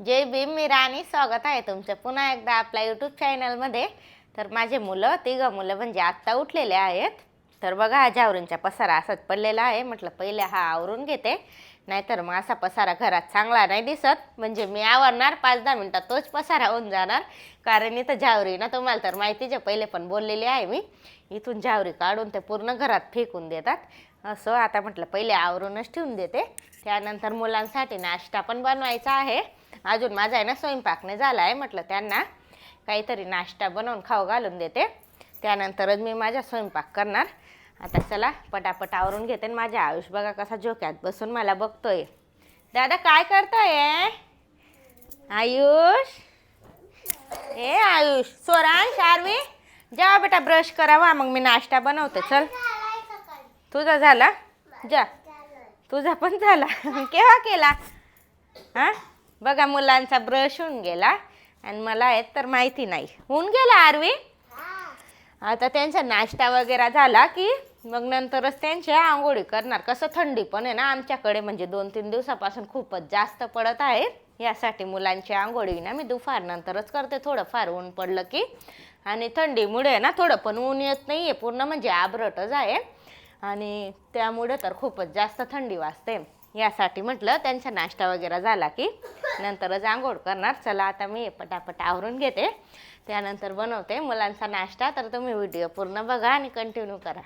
जय भीम मी राणी. स्वागत आहे तुमचं पुन्हा एकदा आपल्या यूट्यूब चॅनलमध्ये तर माझे मुलं तिघं मुलं म्हणजे आत्ता उठलेले आहेत. तर बघा हा जावरींचा पसारा असाच पडलेला आहे. म्हटलं पहिले हा आवरून घेते. नाहीतर मग असा पसारा घरात चांगला नाही दिसत. म्हणजे मी आवरणार पाच दहा मिनटात तोच पसारा होऊन जाणार. कारण इथं जावरी ना तुम्हाला तर माहितीच आहे पहिले पण बोललेली आहे मी. इथून जावरी काढून ते पूर्ण घरात फेकून देतात. असं आता म्हटलं पहिले आवरूनच ठेवून देते. त्यानंतर मुलांसाठी नाश्ता पण बनवायचा आहे. अजून माझा आहे ना स्वयंपाक नाही झाला आहे म्हटलं त्यांना काहीतरी नाश्ता बनवून खाऊ घालून देते. त्यानंतरच मी माझा स्वयंपाक करणार. आता चला पटापट आवरून घेते आणि माझ्या आयुष बघा कसा झोक्यात बसून मला बघतोय. दादा काय करतोय? आयुष? ए आयुष सोरांश आरवी? जेव्हा बेटा ब्रश करावा मग मी नाश्ता बनवते चल. तुझा झाला? जा. तुझा पण झाला. केव्हा केला? हा? बघा मुलांचा ब्रश होऊन गेला आणि मला येत तर माहिती नाही. होऊन गेला आरवी? आता त्यांचा नाश्ता वगैरे झाला की मग नंतरच त्यांची आंघोळी करणार. कसं थंडी पण आहे ना आमच्याकडे म्हणजे दोन तीन दिवसापासून खूपच जास्त पडत आहे. यासाठी मुलांची आंघोळी ना मी दुपार नंतरच करते. थोडंफार ऊन पडलं की. आणि थंडीमुळे ना थोडं पण ऊन येत नाही आहे पूर्ण म्हणजे आबरटच आहे. आणि त्यामुळे तर खूपच जास्त थंडी वाजते. यासाठी म्हटलं त्यांचा नाश्ता वगैरे झाला की नंतरच आंघोळ करणार. चला आता मी पटापट आवरून घेते. त्यानंतर बनवते मुलांचा नाश्ता. तर तुम्ही व्हिडिओ पूर्ण बघा आणि कंटिन्यू करा.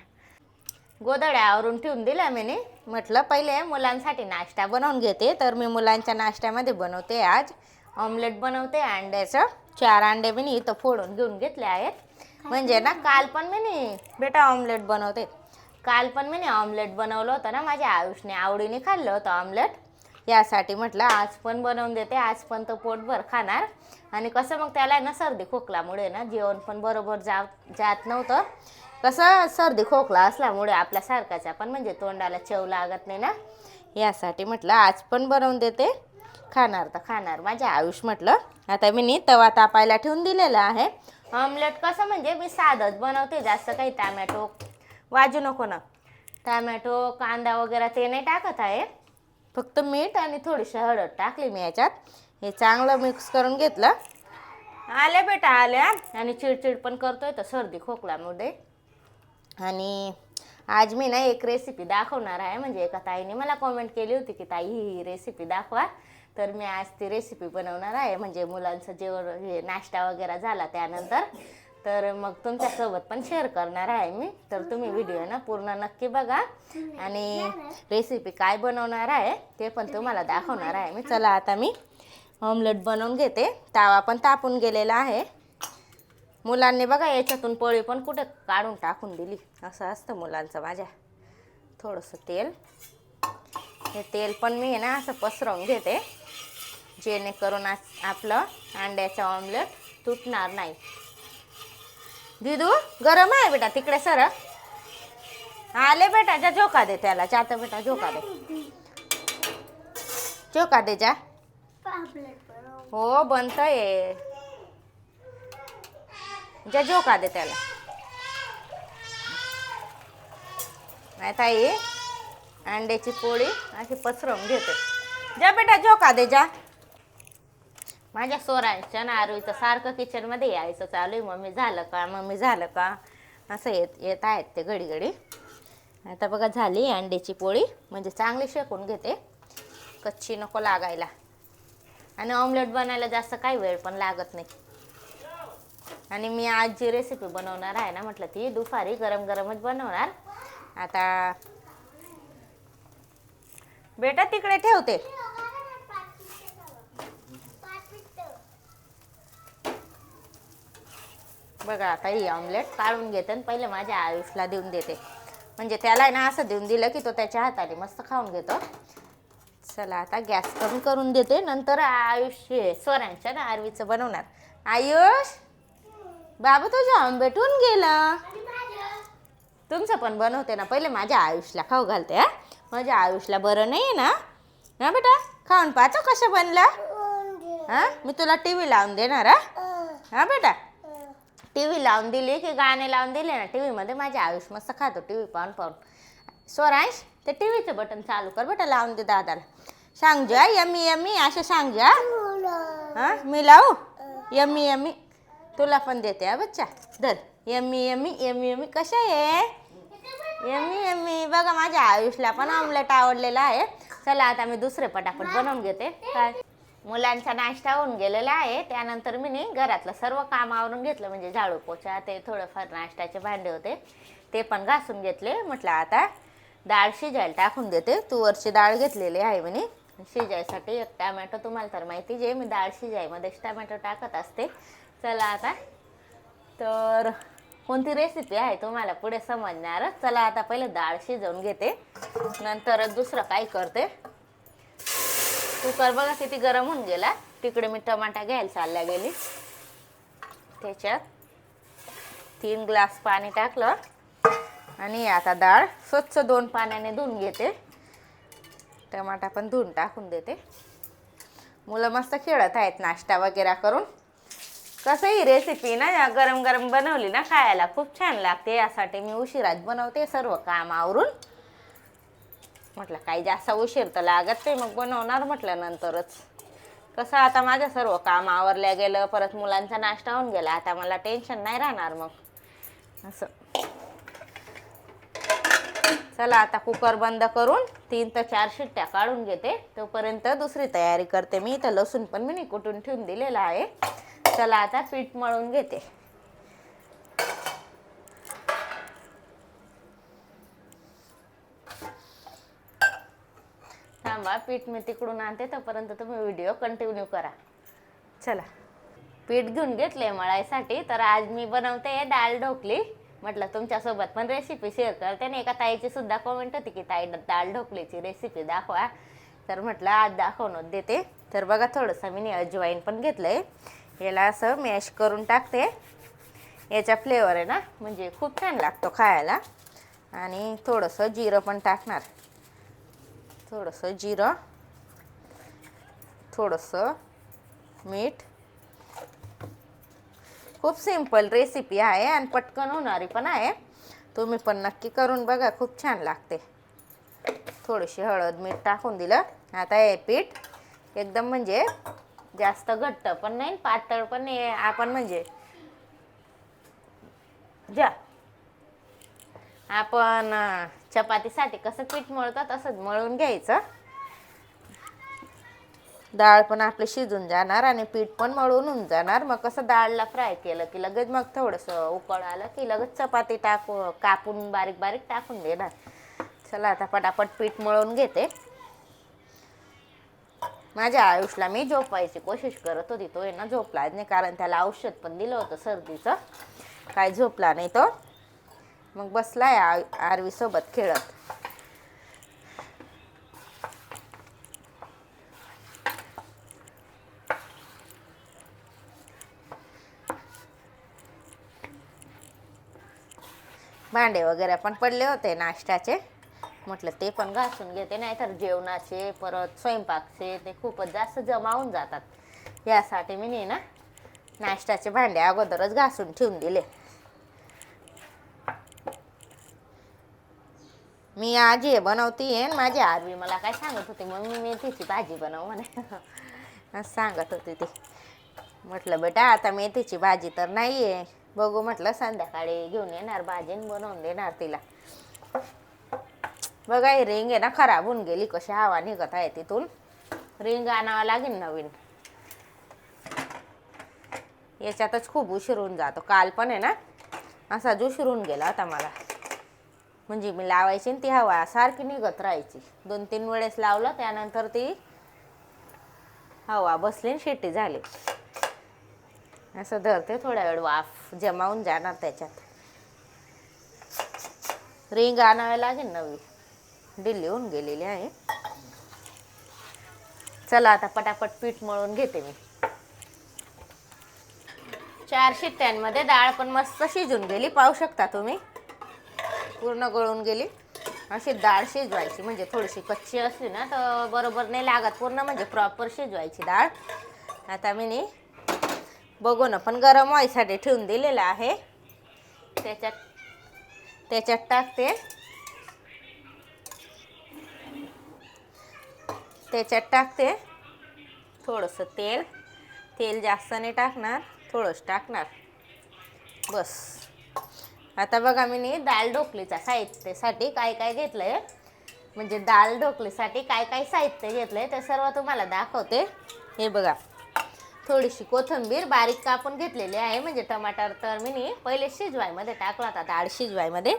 गोदड्या आवरून ठेवून दिल्या मी म्हटलं पहिले मुलांसाठी नाश्ता बनवून घेते. तर मी मुलांच्या नाश्त्यामध्ये बनवते आज. ऑमलेट बनवते अंड्याचं. चार अंडे मी इथं फोडून घेऊन घेतले आहेत. म्हणजे ना काल पण मी नी बेटा ऑमलेट बनवते. काल पण मी ऑमलेट बनवलं होतं ना माझ्या आयुषने आवडीने खाल्लं होतं ऑमलेट यासाठी म्हटलं आज पण बनवून देते आज पण तो पोटभर खाणार. आणि कसं मग त्याला आहे ना सर्दी खोकल्यामुळे ना जेवण पण बरोबर जा जात नव्हतं. कसं सर्दी खोकला असल्यामुळे आपल्यासारखाचा पण म्हणजे तोंडाला चव लागत नाही ना. यासाठी म्हटलं आज पण बनवून देते. खाणार तर खाणार माझ्या आयुष म्हटलं. आता मी नी तवा तापायला ठेवून दिलेला आहे. ऑमलेट कसं म्हणजे मी साधंच बनवते जास्त काही टॅमॅटो वाजू नको ना. टॅमॅटो कांदा वगैरे ते नाही टाकत आहे. फक्त मीठ आणि थोडीशी हळद टाकली मी याच्यात. हे चांगलं मिक्स करून घेतलं. आल्या बेटा आल्या. आणि चिडचिड पण करतोय तर सर्दी खोकल्यामुळे आणि आज मी ना एक रेसिपी दाखवणार आहे. म्हणजे एका ताईने मला कॉमेंट केली होती की ताई ही रेसिपी दाखवा. तर मी आज ती रेसिपी बनवणार आहे. म्हणजे मुलांचं जेवण हे नाश्ता वगैरे झाला त्यानंतर. तर मग तुमच्यासोबत पण शेअर करणार आहे मी. तर तुम्ही व्हिडिओ ना पूर्ण नक्की बघा. आणि रेसिपी काय बनवणार आहे ते पण तुम्हाला दाखवणार आहे मी. चला आता मी ऑमलेट बनवून घेते. तावा पण तापून गेलेला आहे. मुलांनी बघा याच्यातून पोळी पण कुठे काढून टाकून दिली. असं असतं मुलांचं माझ्या. थोडंसं तेल. हे तेल पण मी आहे ना असं पसरवून घेते. जेणेकरून आज आपलं अंड्याचं ऑमलेट तुटणार नाही. दिदू गरम आहे बेटा तिकडे सर आले बेटा जा झोका दे त्याला. जाता बेटा झोका दे. झोका दे जा. हो बनतंय जा झोका दे त्याला. नाही ताई अंड्याची पोळी अशी पसरवून घेते. जा बेटा झोका दे जा. माझ्या सोरांच्या ना सारखं किचनमध्ये यायचं चालू आहे. मम्मी झालं का? मम्मी झालं का? असं येत येत आहेत ते घडी घडी आता बघा झाली अंड्याची पोळी. म्हणजे चांगली शेकून घेते. कच्ची नको लागायला. आणि ऑमलेट बनायला जास्त काही वेळ पण लागत नाही. आणि मी आज जी रेसिपी बनवणार आहे ना म्हटलं ती दुपारी गरम गरमच बनवणार. आता बेटा तिकडे ठेवते. बघा आता ही ऑमलेट काढून घेते आणि पहिले माझ्या आयुषला देऊन देते. म्हणजे त्याला आहे ना असं देऊन दिलं की तो त्याच्या हाताने मस्त खाऊन घेतो. चला आता गॅस कमी करून देते. नंतर आयुष हे स्वरांच्या ना आरवीचं बनवणार. आयुष बाबा तुझं आंबेट होऊन गेला. तुमचं पण बनवते ना. पहिले माझ्या आयुषला खाऊ घालते हा. माझ्या आयुषला बरं नाही आहे ना. हा बेटा खाऊन पाहतो कसं बनलं हा मी तुला टी व्ही लावून देणार हा. हा बेटा टी व्ही लावून दिली की गाणे लावून दिले ना टी व्हीमध्ये माझे आयुष मस्त खातो टी व्ही पाहून. पाहून स्वरांश ते टी व्हीचं बटन चालू कर बटन लावून दे दादाला. सांग जा यमी यमी असं सांग जा हां मी लावू? यमी यमी तुला पण देते हा बच्चा. धर. यमी यमी यमी यमी कशा आहे? यमी यम्मी बघा माझ्या आयुषला पण ऑमलेट आवडलेला आहे. चला आता मी दुसरे पटापट बनवून घेते. काय? मुलांचा नाश्ता होऊन गेलेला आहे. त्यानंतर मी नी घरातलं सर्व काम आवरून घेतलं. म्हणजे झाडू पोछा ते थोडंफार नाश्त्याचे भांडे होते. ते पण घासून घेतले. म्हटलं आता डाळ शिजायला टाकून देते. तुवरची डाळ घेतलेली आहे म्हणे. शिजायसाठी एक टॅमॅटो तुम्हाला तर माहिती जे मी डाळ शिजायमध्येच टॅमॅटो टाकत असते. चला आता. तर कोणती रेसिपी आहे तुम्हाला पुढे समजणार चला आता पहिले डाळ शिजवून घेते. नंतर दुसरं काय करते? कुकर बघा किती गरम होऊन गेला. तिकडे मी टमाटा घ्यायला चालल्या गेली. त्याच्यात तीन ग्लास पाणी टाकलं. आणि आता डाळ स्वच्छ दोन पाण्याने धुवून घेते. टमाटा पण धुवून टाकून देते. मुलं मस्त खेळत आहेत नाश्ता वगैरे करून. कसं ही रेसिपी ना गरम गरम बनवली ना खायला. खूप छान लागते. यासाठी मी उशिरात बनवते सर्व काम आवरून. म्हटलं काही जास्त उशीर तर लागत नाही मग बनवणार म्हटलं नंतरच कसं आता माझं सर्व काम आवरल्या गेलं परत मुलांचा नाश्ता होऊन गेला आता मला टेन्शन नाही राहणार मग. असं. चला आता कुकर बंद करून तीन तर चार शिट्ट्या काढून घेते तोपर्यंत दुसरी तयारी करते मी. इथं लसूण पण मी कुठून ठेवून दिलेला आहे. चला आता पीठ मळून घेते. थांबा पीठ मी तिकडून आणते तोपर्यंत तुम्ही व्हिडिओ कंटिन्यू करा. चला. पीठ घेऊन घेतले मळायसाठी तर आज मी बनवते डाळ ढोकली. म्हटलं तुमच्यासोबत पण रेसिपी शेअर करते आणि एका ताईची सुद्धा कमेंट होती की ताई डाळ ढोकलीची रेसिपी दाखवा. तर म्हटलं आज दाखवून देते. तर बघा थोडंसं मी अजवाईन पण घेतलं आहे याला असं मॅश करून टाकते. याचा फ्लेवर आहे ना म्हणजे खूप छान लागतो खायला. आणि थोडंसं जिरं पण टाकणार. थोडंसं जिरं थोडंसं मीठ. खूप सिंपल रेसिपी आहे आणि पटकन होणारी पण आहे. तुम्ही पण नक्की करून बघा खूप छान लागते. थोडीशी हळद मीठ टाकून दिलं. आता हे पीठ एकदम म्हणजे जास्त घट्ट पण नाही पातळ पण नाही. आपण म्हणजे जा. आपण चपातीसाठी कसं पीठ मळतं तसंच मळून घ्यायचं. डाळ पण आपली शिजून जाणार आणि पीठ पण मळून होऊन जाणार. मग कसं डाळला फ्राय केलं की लगेच मग थोडंसं उकळ आलं की लगेच चपाती टाकू कापून बारीक बारीक टाकून देणार. चला आता पटापट पीठ मळून घेते. माझ्या आयुषला मी झोपायची कोशिश करत होती तो आहे ना झोपलाच नाही कारण त्याला औषध पण दिलं होतं सर्दीचं. काय झोपला नाही तो. मग बसलाय आ- आरवीसोबत खेळत. भांडे वगैरे पण पडले होते नाश्त्याचे. म्हटलं ते पण घासून घेते नाहीतर जेवणाचे परत स्वयंपाकचे ते खूपच जास्त जमावून जातात. यासाठी मी नाही ना नाश्त्याचे भांडे अगोदरच घासून ठेवून दिले. मी आजी आहे बनवती आहे माझी आरवी मला काय सांगत होती? मग मी मेथीची भाजी बनव म्हणे. असं सांगत होती ती. म्हटलं बेटा आता मेथीची भाजी तर नाही आहे बघू म्हटलं संध्याकाळी घेऊन येणार भाजी आणि बनवून देणार तिला. बघा ही रिंग आहे ना खराब होऊन गेली. कशी हवा निघत आहे तिथून. रिंग आणावं लागेल नवीन. याच्यातच खूप उशीर होऊन जातो. काल पण आहे ना असाच उशीर होऊन गेला होता मला. म्हणजे मी लावायची आणि ती हवा सारखी निघत राहायची. दोन तीन वेळेस लावलं त्यानंतर ती हवा बसली आणि शिट्टी झाली. असं धरते थोड्या वेळ वाफ जमावून जाणार त्याच्यात. रिंग आणावी लागेल नवी. दिल्ली होऊन गेलेली आहे. चला आता पटापट पीठ मळून घेते मी. चार शिट्ट्यांमध्ये डाळ पण मस्त शिजून गेली. पाहू शकता तुम्ही? पूर्ण गळून गेली. अशी डाळ शिजवायची. म्हणजे थोडीशी कच्ची असली ना तर बरोबर नाही लागत पूर्ण. म्हणजे प्रॉपर शिजवायची डाळ. आता मी नी बघू पण गरम व्हायसाठी ठेवून दिलेलं आहे. त्याच्यात त्याच्यात टाकते. त्याच्यात टाकते. थोडंसं तेल. तेल जास्त नाही टाकणार थोडंसं टाकणार. बस. आता बघा मी नी दाल ढोकलीचा साहित्यासाठी काय काय घेतलं आहे म्हणजे दाल ढोकलीसाठी काय काय साहित्य घेतलं आहे ते सर्व तुम्हाला दाखवते. हे बघा थोडीशी कोथिंबीर बारीक कापून घेतलेली आहे. म्हणजे टमाटर तर मी नी पहिले शिजवायमध्ये टाकला होता डाळ शिजवायमध्ये.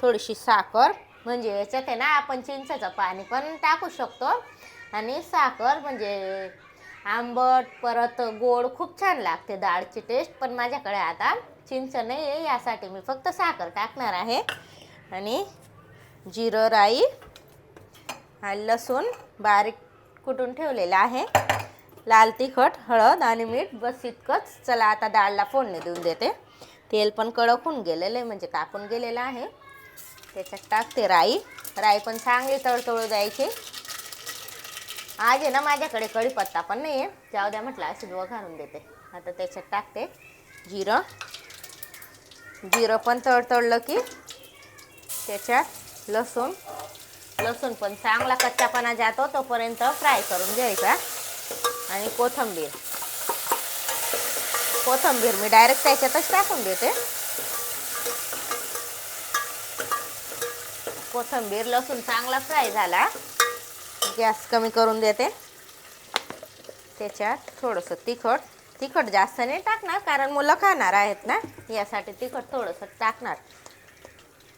थोडीशी साखर म्हणजे याच्यात आहे ना आपण चिंचाचं पाणी पण टाकू शकतो. आणि साखर म्हणजे आंबट परत गोड खूप छान लागते डाळची टेस्ट पण माझ्याकडे आता चिंच नाही आहे यासाठी मी फक्त साखर टाकणार आहे. आणि जिरं राई हा लसूण बारीक कुटून ठेवलेला आहे. लाल तिखट हळद आणि मीठ बस इतकंच. चला आता डाळला फोडणी देऊन देते. तेल पण कडक होऊन गेलेलं आहे म्हणजे कापून गेलेलं आहे. त्याच्यात टाकते राई. राई पण चांगली तळतळू द्यायची. आज आहे ना माझ्याकडे कढीपत्ता पण नाही आहे जाऊ द्या म्हटलं अशी घालून देते. आता त्याच्यात टाकते जिरं. जिरं पण तळतळलं की त्याच्यात लसूण लसूण पण चांगला कच्चापणा जातो तोपर्यंत फ्राय करून घ्यायचा. आणि कोथंबीर. कोथंबीर मी डायरेक्ट त्याच्यातच टाकून देते. कोथंबीर लसूण चांगला फ्राय झाला. गॅस कमी करून देते. त्याच्यात थोडंसं तिखट. तिखट जास्त नाही टाकणार कारण मुलं खाणार आहेत ना यासाठी तिखट थोडंसं टाकणार.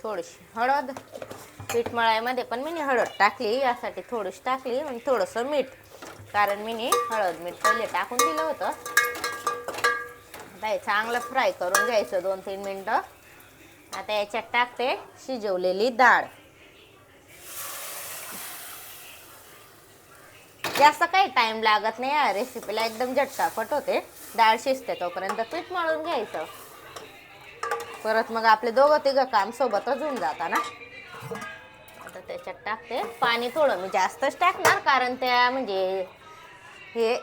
थोडीशी हळद पीठ मळायमध्ये पण मी हळद टाकली यासाठी थोडीशी टाकली आणि थोडंसं मीठ. कारण मी हळद मीठ पहिले टाकून दिलं होतं. आता चांगलं फ्राय करून घ्यायचं दोन तीन मिनटं. आता याच्यात टाकते शिजवलेली डाळ. जास्त काही टाइम लागत नाही या रेसिपीला एकदम झटकाफट होते. डाळ शिजते तोपर्यंत पीठ मळून घ्यायचं. परत मग आपले दोघं तिघं काम सोबतच होऊन जाता ना. आता त्याच्यात टाकते. पाणी थोडं मी जास्तच टाकणार कारण त्या म्हणजे हे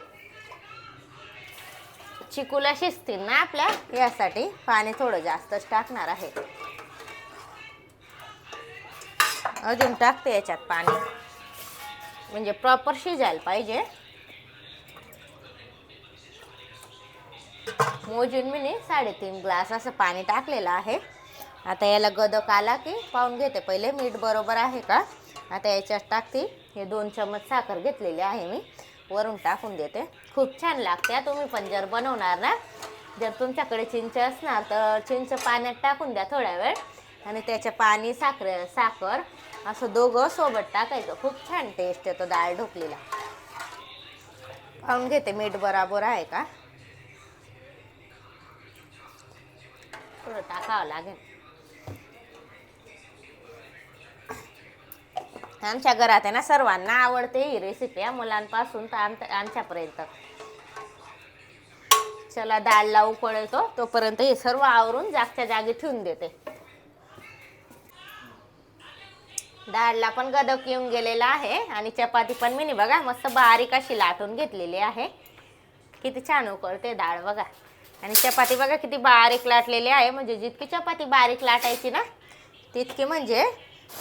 चिकूला शिजतील ना आपल्या यासाठी पाणी थोडं जास्तच टाकणार आहे. अजून टाकते याच्यात पाणी. म्हणजे प्रॉपर शिजायला पाहिजे. मोजून मी साडेतीन ग्लास असं पाणी टाकलेलं आहे. आता याला गदक आला की पाहून घेते पहिले मीठ बरोबर आहे का? आता याच्यात टाकते. हे दोन चमच साखर घेतलेली आहे मी वरून टाकून देते. खूप छान लागते तुम्ही पण जर बनवणार ना जर तुमच्याकडे चिंच असणार तर चिंच पाण्यात टाकून द्या थोड्या वेळ. आणि त्याच्या पाणी साखर साखर असं दोघं सोबत टाकायचं. खूप छान टेस्ट येतो डाळ ढोकलीला. पाहून घेते मीठ बराबर आहे का? थोडं टाकावं लागेल. आमच्या घरात आहे ना सर्वांना आवडते ही रेसिपी या मुलांपासून तर आम आमच्यापर्यंत. चला डाळला उकळतो तोपर्यंत हे सर्व आवरून जागच्या जागी ठेवून देते. डाळला पण गदक येऊन गेलेला आहे आणि चपाती पण मी बघा मस्त बारीक अशी लाटून घेतलेली आहे. किती छान उकळते डाळ बघा. आणि चपाती बघा किती बारीक लाटलेली आहे म्हणजे जितकी चपाती बारीक लाटायची ना तितकी म्हणजे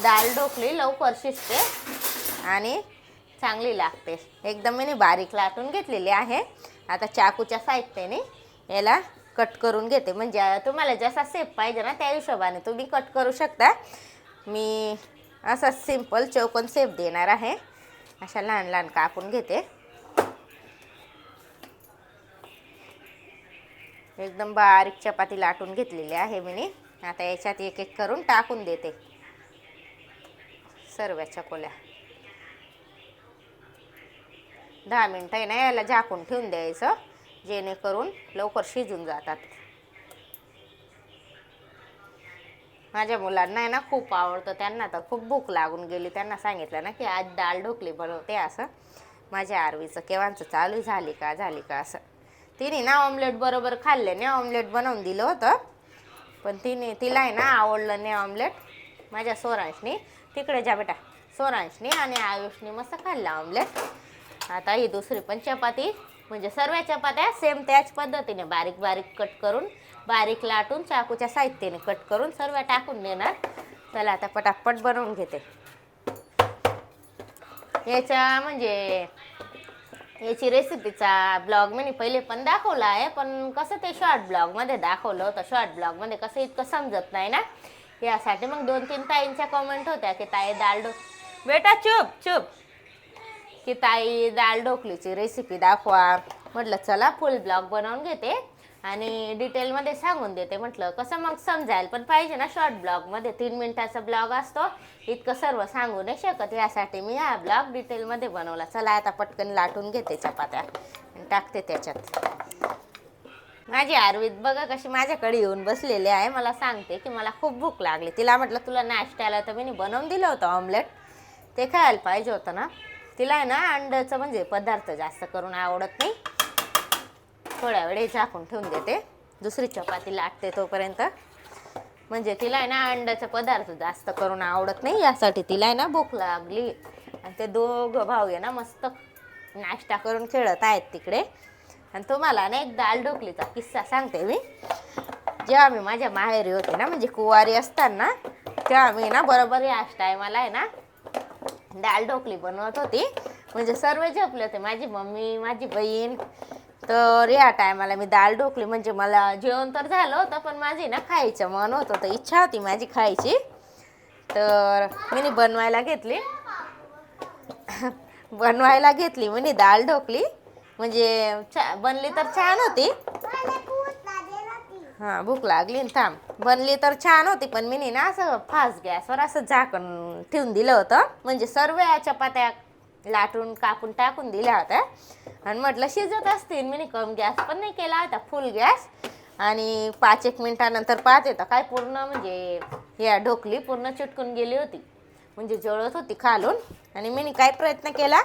डाळ ढोकली लवकर शिजते आणि चांगली लागते. एकदम मी बारीक लाटून घेतलेली आहे. आता चाकूच्या साहित्याने याला कट करून घेते. म्हणजे तुम्हाला जसा सेप पाहिजे ना त्या हिशोबाने तुम्ही कट करू शकता. मी असा सिंपल चौकोन सेप देणार आहे. अशा लहान लहान कापून घेते. एकदम बारीक चपाती लाटून घेतलेली आहे मी. आता याच्यात एक एक करून टाकून देते. सर्व्याच्या कोल्या दहा मिनटं आहे ना याला झाकून ठेवून द्यायचं. जेणेकरून लवकर शिजून जातात. माझ्या मुलांना आहे ना खूप आवडतं. त्यांना तर खूप भूक लागून गेली. त्यांना सांगितलं ना की आज डाळ ढोकली बनवते असं. माझ्या आरवीचं केव्हांचं चालू झाली का झाली का असं. तिने ना ऑमलेट बरोबर खाल्ले. ना ऑमलेट बनवून दिलं होतं. पण तिने तिला आहे ना आवडलं नाही ऑमलेट माझ्या सोरांशनी तिकडे जा बेटा. सोरांशनी आणि आयुषनी मस्त खाल्लं ऑमलेट आता ही दुसरी पण चपाती. म्हणजे सर्व चपात्या सेम त्याच पद्धतीने बारीक बारीक कट करून बारीक लाटून चाकूच्या साहित्याने कट करून सर्व टाकून देणार. चला आता पटापट बनवून घेते. याच्या म्हणजे याची रेसिपीचा ब्लॉग मी पहिले पण दाखवला आहे पण कसं ते शॉर्ट ब्लॉगमध्ये दाखवलं होतं. शॉर्ट ब्लॉगमध्ये कसं इतकं समजत नाही ना? यासाठी मग दोन तीन ताईंच्या कमेंट होत्या की ताई दाल डो बेटा चुप चुप. की ताई दाल ढोकलीची रेसिपी दाखवा. म्हटलं चला फुल ब्लॉग बनवून घेते. आणि डिटेलमध्ये सांगून देते. म्हटलं कसं मग समजायला पण पाहिजे ना शॉर्ट ब्लॉगमध्ये तीन मिनिटाचा ब्लॉग असतो. इतकं सर्व सांगू नाही शकत. यासाठी मी हा ब्लॉग डिटेलमध्ये बनवला. चला आता पटकन लाटून घेते चपात्या. आणि टाकते त्याच्यात. माझी आरवीत बघा कशी माझ्याकडे येऊन बसलेली आहे. मला सांगते की मला खूप भूक लागली. तिला म्हटलं तुला नाश्त्याला तर मी बनवून दिलं होतं ऑमलेट ते खायला पाहिजे होतं ना. तिला आहे ना अंड्याचं म्हणजे पदार्थ जास्त करून आवडत नाही. थोड्या वेळ झाकून ठेवून देते. दुसरी चपाती लाटते तोपर्यंत. म्हणजे तिला आहे ना अंड्याचा पदार्थ जास्त करून आवडत नाही यासाठी तिला आहे ना भूक लागली. आणि ते दोघं भाऊ आहे ना मस्त नाश्ता करून खेळत आहेत तिकडे. आणि तुम्हाला ना एक दाल ढोकलीचा किस्सा सांगते मी. जेव्हा मी माझ्या माहेरी होते ना म्हणजे कुवारी असताना तेव्हा मी ना बरोबर याच टायमाला आहे ना डाळ ढोकली बनवत होती. म्हणजे सर्व झोपले होते. माझी मम्मी माझी बहीण तर या टायमाला मी दाल ढोकली. म्हणजे मला जेवण तर झालं होतं पण माझी ना खायचं मन होत होतं इच्छा होती माझी खायची. तर मी बनवायला घेतली. बनवायला घेतली मी दाल ढोकली. म्हणजे छा बनली तर छान होती. हां भूक लागली ना थांब. बनली तर छान होती पण मी ना असं फास्ट गॅसवर असं झाकण ठेवून दिलं होतं. म्हणजे सर्व या चपात्या लाटून कापून टाकून दिल्या होत्या. आणि म्हटलं शिजत असतील. मी कम गॅस पण नाही केला होता फुल गॅस. आणि पाच एक मिनटानंतर पाहते तर काय पूर्ण म्हणजे या ढोकली पूर्ण चिटकून गेली होती. म्हणजे जळत होती खालून. आणि मी काय प्रयत्न केला?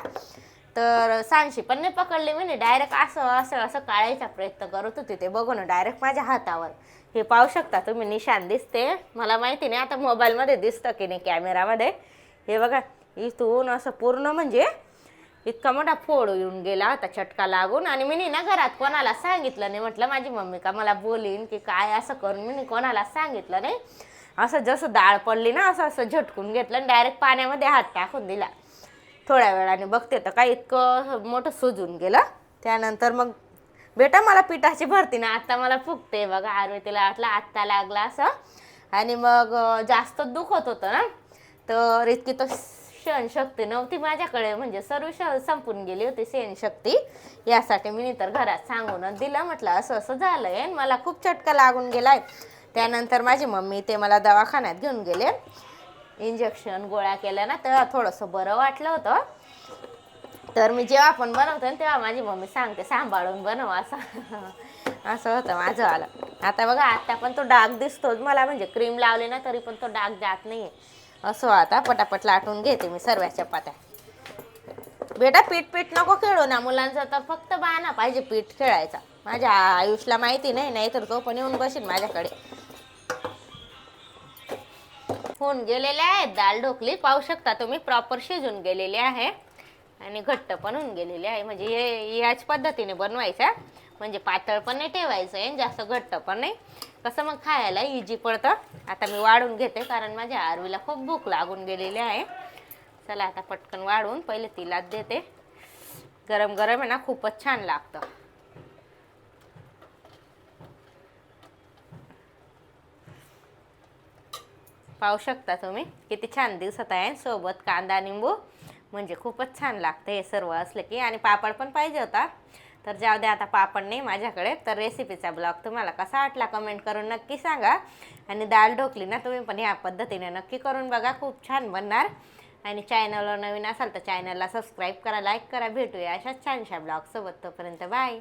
तर सांगशी पण नाही पकडली मी डायरेक्ट असं असं असं काढायचा प्रयत्न करत होते ते. बघून डायरेक्ट माझ्या हातावर. हे पाहू शकता तुम्ही निशान दिसते. मला माहिती नाही आता मोबाईलमध्ये दिसतं की नाही कॅमेरामध्ये हे बघा इथून असं पूर्ण म्हणजे इतका मोठा फोड येऊन गेला होता चटका लागून. आणि मी ना घरात कोणाला सांगितलं नाही. म्हटलं माझी मम्मी का मला बोलीन की काय असं करून? मी कोणाला सांगितलं नाही. असं जसं डाळ पडली ना असं असं झटकून घेतलं आणि डायरेक्ट पाण्यामध्ये हात टाकून दिला. थोड्या वेळाने बघते तर काय इतकं मोठं सुजून गेलं. त्यानंतर मग बेटा मला पिठाची भरती ना आत्ता मला फुगते बघा आरवे तिला वाटलं आत्ता लागला असं. आणि मग जास्त दुखत होतं ना तर इतकी तर सहनशक्ती नव्हती माझ्याकडे. म्हणजे सर्व श संपून गेली होती सहनशक्ती. यासाठी मी तर घरात सांगूनच दिलं म्हटलं असं असं झालंय आणि मला खूप चटका लागून गेलाय. त्यानंतर माझी मम्मी ते मला दवाखान्यात घेऊन गेले. इंजेक्शन गोळ्या केल्या ना तेव्हा थोडंसं बरं वाटलं होतं. तर मी जेव्हा पण बनवते ना तेव्हा माझी मम्मी सांगते सांभाळून बनव असं. असं होतं माझं आलं. आता बघा आता पण तो डाग दिसतोच. मला म्हणजे क्रीम लावली ना तरी पण तो डाग जात नाही आहे असं आता पटापट लाटून घेते मी सर्व चपात्या बेटा पीठ पीठ नको खेळू ना मुलांचं तर फक्त बाना पाहिजे पीठ खेळायचा. माझ्या आयुषला माहिती नाही नाही तर तो पण येऊन बसेल माझ्याकडे. होऊन गेलेले आहेत दाल ढोकली पाहू शकता तुम्ही प्रॉपर शिजून गेलेले आहे. आणि घट्ट पण होऊन गेलेले आहे. म्हणजे हे याच पद्धतीने बनवायचं म्हणजे पातळ पण नाही ठेवायचं आहे जास्त घट्ट पण नाही. कसं मग खायला इजी पडतं? आता मी वाढून घेते कारण माझ्या आरवीला खूप भूक लागून गेलेली आहे. चला आता पटकन वाढून पहिले तिलाच देते. गरम गरम आहे ना खूपच छान लागतं. पाहू शकता तुम्ही किती छान दिसत आहे. सोबत कांदा निंबू म्हणजे खूपच छान लागतं हे सर्व असलं की. आणि पापड पण पाहिजे होता. तर जाऊ द्या आता पापड नाही माझ्याकडे तर रेसिपीचा ब्लॉग तुम्हाला कसा वाटला कमेंट करून नक्की सांगा. आणि दाल ढोकली ना तुम्ही पण ह्या पद्धतीने नक्की करून बघा खूप छान बनणार. आणि चॅनलवर नवीन असाल तर चॅनलला सबस्क्राईब करा लाईक करा भेटूया अशाच छानशा ब्लॉगसोबत तोपर्यंत बाय